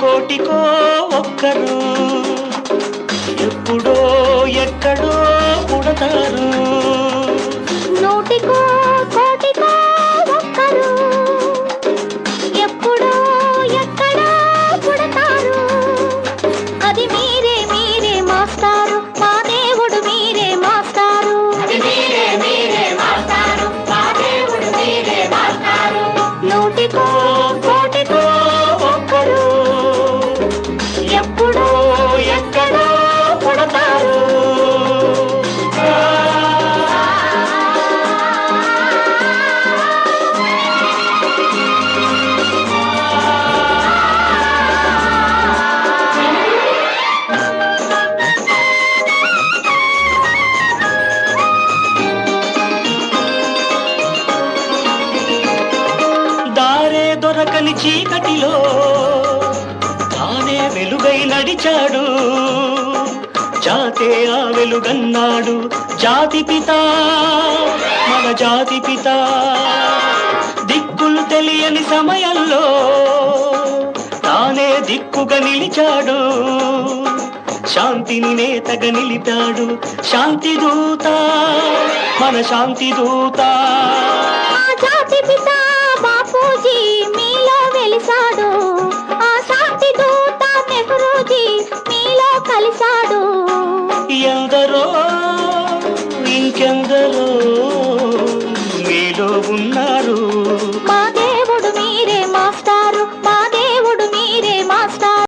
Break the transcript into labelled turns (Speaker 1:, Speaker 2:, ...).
Speaker 1: కోటికో ఒక్కరు. ఎప్పుడో ఎక్కడో పుడతారు. దొరకని చీకటిలో తానే వెలుగై నడిచాడు. జాతే ఆ వెలుగన్నాడు. జాతి పిత మన జాతి పిత. దిక్కులు తెలియని సమయంలో తానే దిక్కుగా నిలిచాడు. శాంతిని నేతగా నిలిపాడు. శాంతి దూత మన శాంతి దూత.